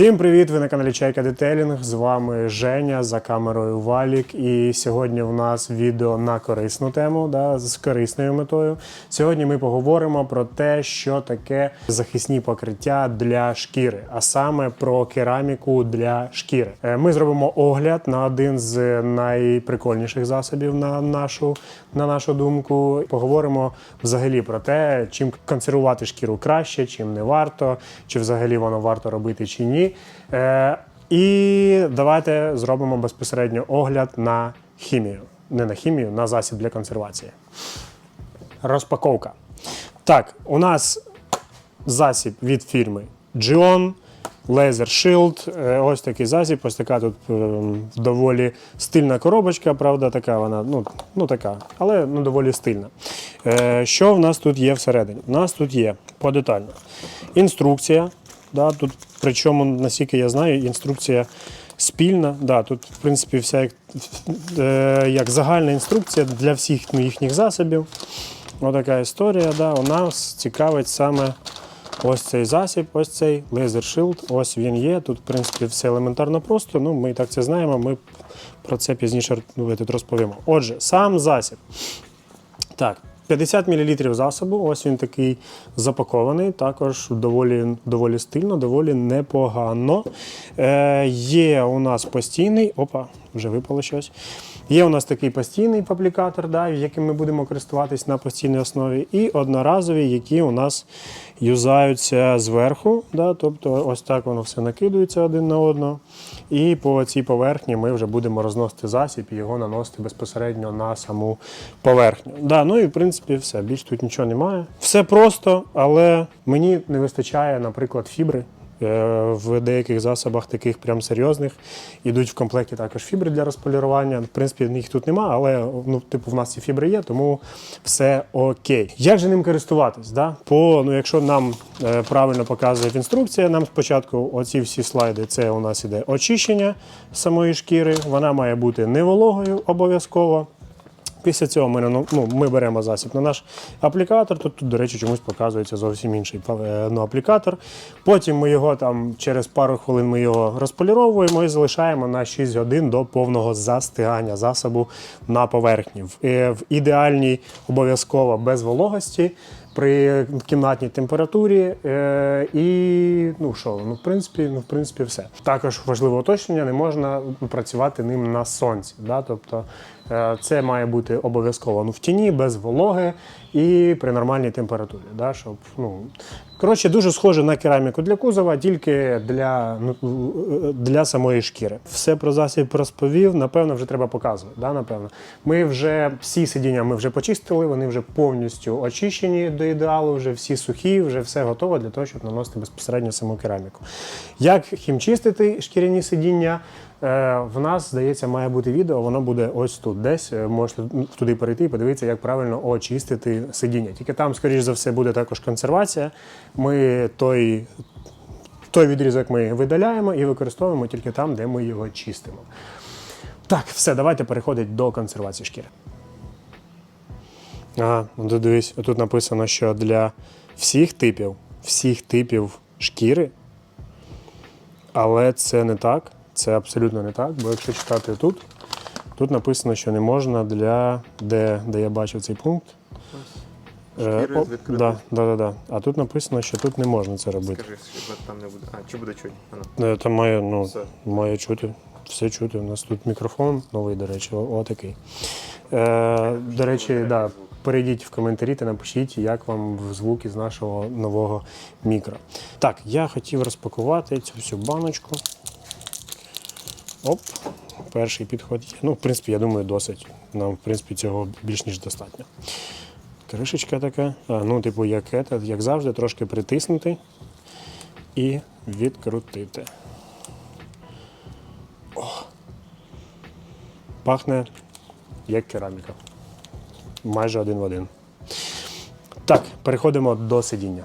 Всім привіт! Ви на каналі Чайка Детелінг. З вами Женя за камерою Валік. І сьогодні в нас відео на корисну тему, да, з корисною метою. Сьогодні ми поговоримо про те, що таке захисні покриття для шкіри, а саме про кераміку для шкіри. Е, Ми зробимо огляд на один з найприкольніших засобів на нашу, на нашу думку. Поговоримо взагалі про те, чим консервувати шкіру краще, чим не варто, чи взагалі воно варто робити чи ні. Е, і давайте зробимо безпосередньо огляд на хімію. Не на хімію, на засіб для консервації. Розпаковка. Так, у нас засіб від фірми Gion, Laser Shield. Е, Ось такий засіб, ось така тут е, доволі стильна коробочка, правда, така вона, ну, ну така, але ну, доволі стильна. Е, Що в нас тут є всередині? У нас тут є подетально інструкція. Да, тут, причому, наскільки я знаю, інструкція спільна. Да, тут, в принципі, вся як, е, як загальна інструкція для всіх їхніх засобів. Ось така історія. Да, у нас цікавить саме ось цей засіб, ось цей Laser Shield. Ось він є. Тут, в принципі, все елементарно просто. Ну, ми і так це знаємо. Ми про це пізніше ну, тут розповімо. Отже, сам засіб. Так, 50 мл засобу, ось він такий запакований, також доволі, доволі стильно, доволі непогано. Е, є у нас постійний, опа, вже випало щось. Є у нас такий постійний аплікатор, да, яким ми будемо користуватись на постійній основі, і одноразові, які у нас юзаються зверху. Да, тобто ось так воно все накидується один на одного. І по цій поверхні ми вже будемо розносити засіб і його наносити безпосередньо на саму поверхню. Да, ну і в принципі все. Більш тут нічого немає. Все просто, але мені не вистачає, наприклад, фібри. Е, В деяких засобах таких прям серйозних ідуть в комплекті також фібри для розполірування. В принципі, їх тут нема, але ну, типу, в нас ці фібри є, тому все окей. Як же ним користуватись? Да? По, ну, якщо нам е, правильно показує інструкція, нам спочатку оці всі слайди, це у нас іде очищення самої шкіри. Вона має бути не вологою обов'язково. Після цього ми, ну, ми беремо засіб на наш аплікатор. Тут, тут, до речі, чомусь показується зовсім інший е, ну, аплікатор. Потім ми його там через пару хвилин ми його розполіровуємо і залишаємо на 6 годин до повного застигання засобу на поверхні. В, е, в ідеальній обов'язково без вологості. При кімнатній температурі е, і ну що, ну в принципі, ну в принципі, все. Також важливе уточнення, не можна працювати ним на сонці. Да? Тобто це має бути обов'язково ну, в тіні, без вологи і при нормальній температурі. Да? Щоб, ну, коротше, дуже схоже на кераміку для кузова, тільки для, ну, е, для самої шкіри. Все про засіб розповів. Напевно, вже треба показувати. Да? Напевно. Ми вже всі сидіння ми вже почистили, вони вже повністю очищені до ідеалу, вже всі сухі, вже все готово для того, щоб наносити безпосередньо саму кераміку. Як хімчистити шкіряні сидіння? Е, В нас, здається, має бути відео, воно буде ось тут десь. Е, Можете туди перейти і подивитися, як правильно очистити сидіння. Тільки там, скоріш за все, буде також консервація. Ми той, той відрізок ми видаляємо і використовуємо тільки там, де ми його чистимо. Так, все, давайте переходити до консервації шкіри. Ага, ну дивись, тут написано, що для всіх типів, всіх типів шкіри, але це не так. Це абсолютно не так, бо якщо читати тут, тут написано, що не можна для де, де я бачив цей пункт. Е, Шкіри о, з да, да, да, да. А тут написано, що тут не можна це робити. Скажи, що там не буде. А, чи буде чуть? Ано. Е, Там має, ну, Все. має чути, все чути. У нас тут мікрофон новий, до речі, о- отакий. Е, до речі, да, перейдіть в коментарі та напишіть, як вам звуки з нашого нового мікро. Так, я хотів розпакувати цю всю баночку. Оп, перший підход. є. Ну, в принципі, я думаю, досить. Нам, в принципі, цього більш ніж достатньо. Кришечка така. Ну, типу, як, ета, як завжди, трошки притиснути і відкрутити. О. Пахне як кераміка. Майже один в один. Так, переходимо до сидіння.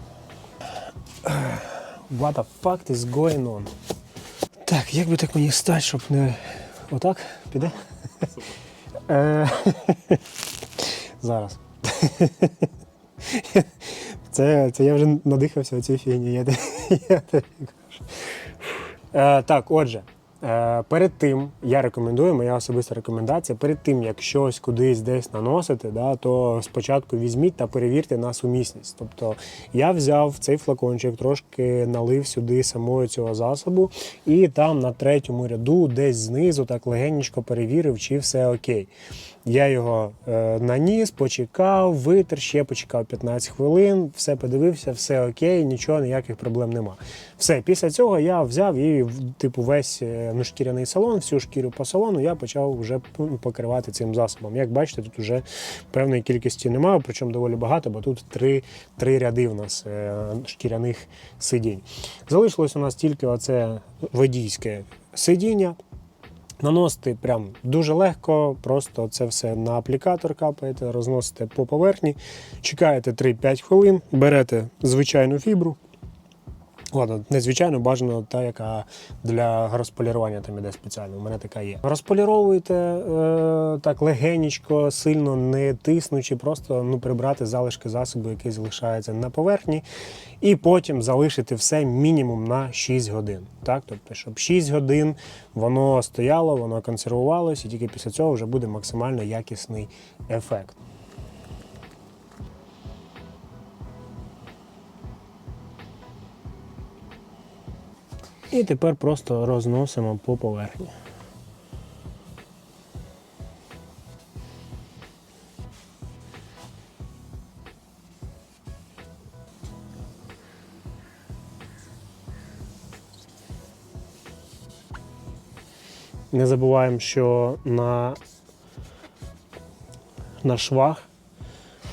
What the fuck is going on? Так, як би так мені стати, щоб не. Отак? Піде? Е, Зараз. Це, це я вже надихався цієї фігні. Я, я тобі. Е, так, отже, е, перед тим я рекомендую, моя особиста рекомендація, перед тим, як щось кудись десь наносити, да, то спочатку візьміть та перевірте на сумісність. Тобто я взяв цей флакончик, трошки налив сюди самого цього засобу, і там на третьому ряду, десь знизу, так легенечко перевірив, чи все окей. Я його е, наніс, почекав, витер, ще почекав 15 хвилин, все подивився, все окей, нічого, ніяких проблем нема. Все, після цього я взяв і типу весь е, ну, шкіряний салон, всю шкіру по салону я почав вже покривати цим засобом. Як бачите, тут вже певної кількості немає, причому доволі багато, бо тут три, три ряди в нас е, шкіряних сидінь. Залишилось у нас тільки оце водійське сидіння. Наносити прям дуже легко, просто це все на аплікатор капаєте, розносите по поверхні, чекаєте 3-5 хвилин, берете звичайну фібру. Ладно, незвичайно бажано та, яка для розполірування там іде спеціально. У мене така є. Розполіровуєте е, так легенечко, сильно не тиснучи, просто ну, прибрати залишки засобу, який залишається на поверхні, і потім залишити все мінімум на 6 годин. Так? Тобто, щоб 6 годин воно стояло, воно консервувалося, і тільки після цього вже буде максимально якісний ефект. І тепер просто розносимо по поверхні. Не забуваємо, що на, на швах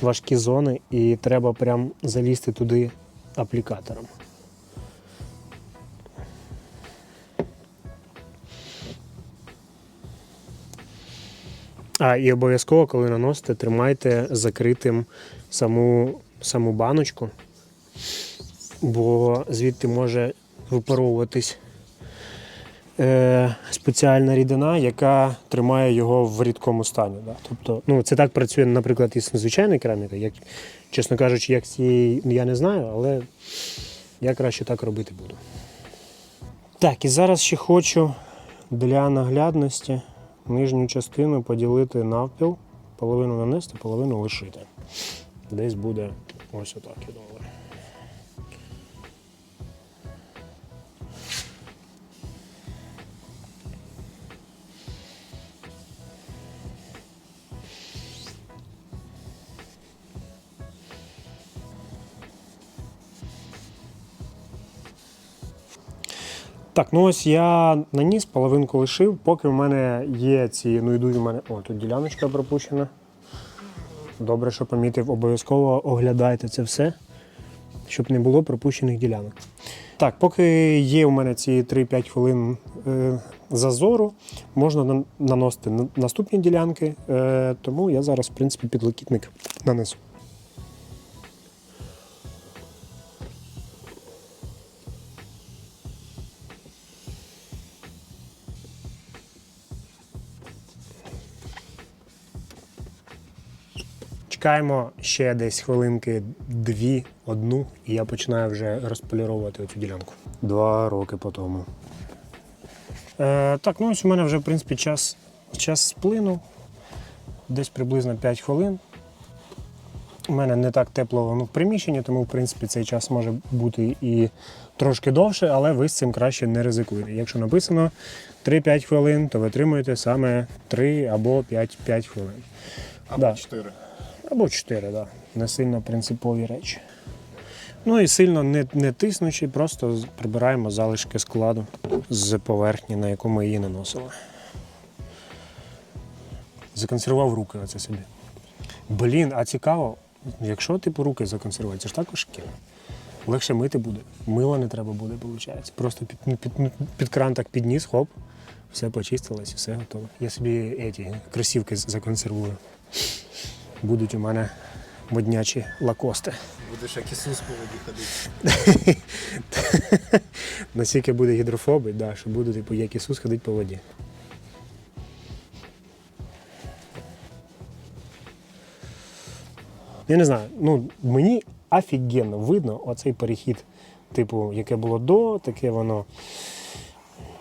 важкі зони, і треба прям залізти туди аплікатором. А, і обов'язково, коли наносите, тримайте закритим саму, саму баночку, бо звідти може випаровуватись е, спеціальна рідина, яка тримає його в рідкому стані. Да? Тобто, ну, це так працює, наприклад, із звичайною керамікою. Як, чесно кажучи, як з цієї я не знаю, але я краще так робити буду. Так, і зараз ще хочу для наглядності нижню частину поділити навпіл, половину нанести, половину лишити. Десь буде ось отак, я думаю. Так, ну ось я наніс, половинку лишив, поки в мене є ці, ну йдуть у мене. О, тут діляночка пропущена. Добре, що помітив, обов'язково оглядайте це все, щоб не було пропущених ділянок. Так, поки є у мене ці 3-5 хвилин е, зазору, можна наносити на- наступні ділянки, е, тому я зараз, в принципі, підлокітник нанесу. Чекаємо ще десь хвилинки дві, одну, і я починаю вже розполіровувати цю ділянку. Два роки по тому. Е, так, ну ось у мене вже, в принципі, час, час сплинув. Десь приблизно 5 хвилин. У мене не так тепло ну, в приміщенні, тому в принципі цей час може бути і трошки довше, але ви з цим краще не ризикуєте. Якщо написано 3-5 хвилин, то витримуєте саме 3 або 5, 5 хвилин. Або Да. 4. Або 4, так. Да. Не сильно принципові речі. Ну і сильно не, не тиснучи, просто прибираємо залишки складу з поверхні, на яку ми її наносили. Законсервував руки оце собі. Блін, а цікаво, якщо типу руки законсервувати, це ж також шкіра. Легше мити буде. Мила не треба буде, виходить. Просто під, під, під кран так підніс, хоп, все почистилось і все готово. Я собі еті, кросівки законсервую будуть у мене моднячі лакости. Будеш як Ісус по воді ходити. Настільки буде гідрофоби, да, що буду, типу, як Ісус ходити по воді. Я не знаю, ну мені офігенно видно оцей перехід, типу, яке було до, таке воно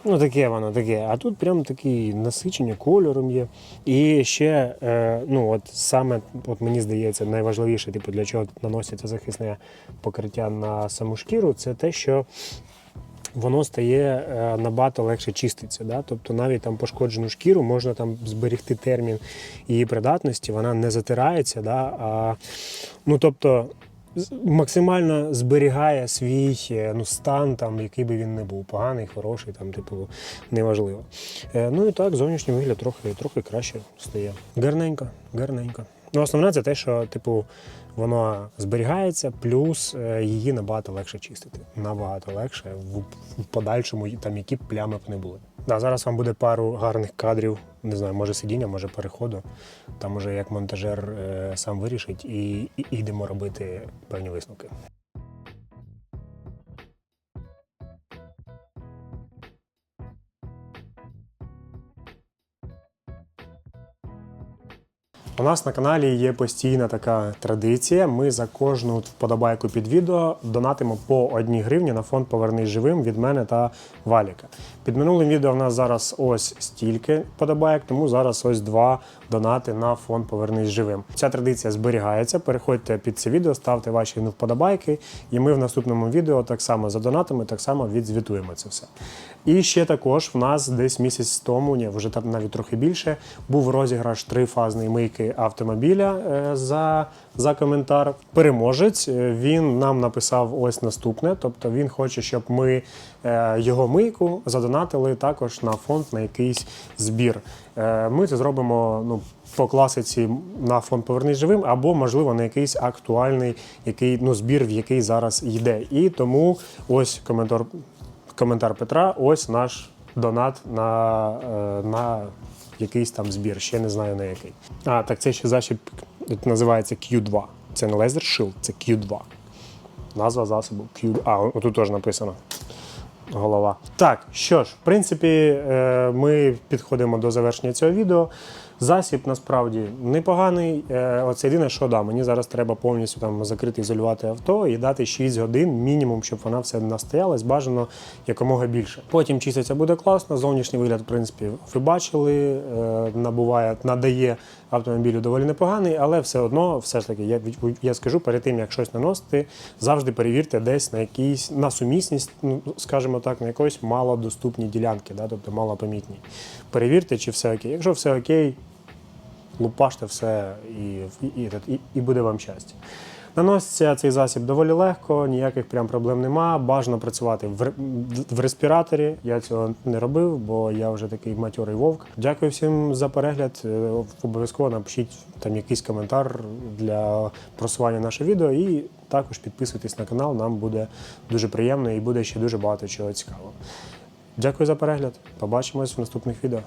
Ну, таке воно таке. А тут прям такі насичення кольором є. І ще, е, ну, от саме, от мені здається, найважливіше, типу, для чого наноситься захисне покриття на саму шкіру, це те, що воно стає е, набагато легше чиститься. Да? Тобто навіть там пошкоджену шкіру можна там зберегти термін її придатності, вона не затирається. Да? А, ну, тобто, максимально зберігає свій е, ну, стан, там, який би він не був, поганий, хороший, там, типу, неважливо. Е, ну і так, зовнішній вигляд трохи, трохи краще стає. Гарненько, гарненько. Ну, основне це те, що, типу, воно зберігається, плюс е, її набагато легше чистити. Набагато легше в, подальшому, там які плями б не були. Да, зараз вам буде пару гарних кадрів, не знаю, може сидіння, може переходу. Там уже як монтажер е, сам вирішить, і і йдемо робити певні висновки. У нас на каналі є постійна така традиція. Ми за кожну вподобайку під відео донатимо по одній гривні на фонд Повернись живим від мене та Валіка. Під минулим відео в нас зараз ось стільки вподобайок, тому зараз ось два донати на фонд Повернись живим. Ця традиція зберігається. Переходьте під це відео, ставте ваші вподобайки, і ми в наступному відео так само за донатами, так само відзвітуємо це все. І ще також в нас десь місяць тому, ні, вже там навіть трохи більше, був розіграш трифазної мийки автомобіля е, за, за коментар. Переможець е, він нам написав ось наступне. Тобто він хоче, щоб ми е, його мийку задонатили також на фонд на якийсь збір. Е, Ми це зробимо ну, по класиці на фонд Повернись живим, або, можливо, на якийсь актуальний який, ну, збір, в який зараз йде. І тому ось коментар коментар Петра, ось наш донат на, на якийсь там збір, ще не знаю на який. А, так це ще засіб називається Q2. Це не Laser Shield, це Q2. Назва засобу Q2. А, отут теж написано. Голова. Так, що ж, в принципі, е, ми підходимо до завершення цього відео. Засіб насправді непоганий. Е, Оце єдине, що да, мені зараз треба повністю там закрити, ізолювати авто і дати 6 годин мінімум, щоб вона все настоялась, бажано якомога більше. Потім чиститься буде класно. Зовнішній вигляд, в принципі, ви бачили, е, набуває, надає автомобілю доволі непоганий, але все одно, все ж таки, я, я скажу, перед тим як щось наносити, завжди перевірте десь на якійсь на сумісність, ну скажімо так, на якоїсь малодоступній ділянки, да, тобто малопомітній. Перевірте, чи все окей. Якщо все окей, лупаште все і, і, і, і буде вам щастя. Наноситься цей засіб доволі легко, ніяких прям проблем нема. Бажано працювати в, в респіраторі. Я цього не робив, бо я вже такий матьорий вовк. Дякую всім за перегляд. Е, Обов'язково напишіть там якийсь коментар для просування нашого відео і також підписуйтесь на канал. Нам буде дуже приємно і буде ще дуже багато чого цікавого. Дякую за перегляд. Побачимось в наступних відео.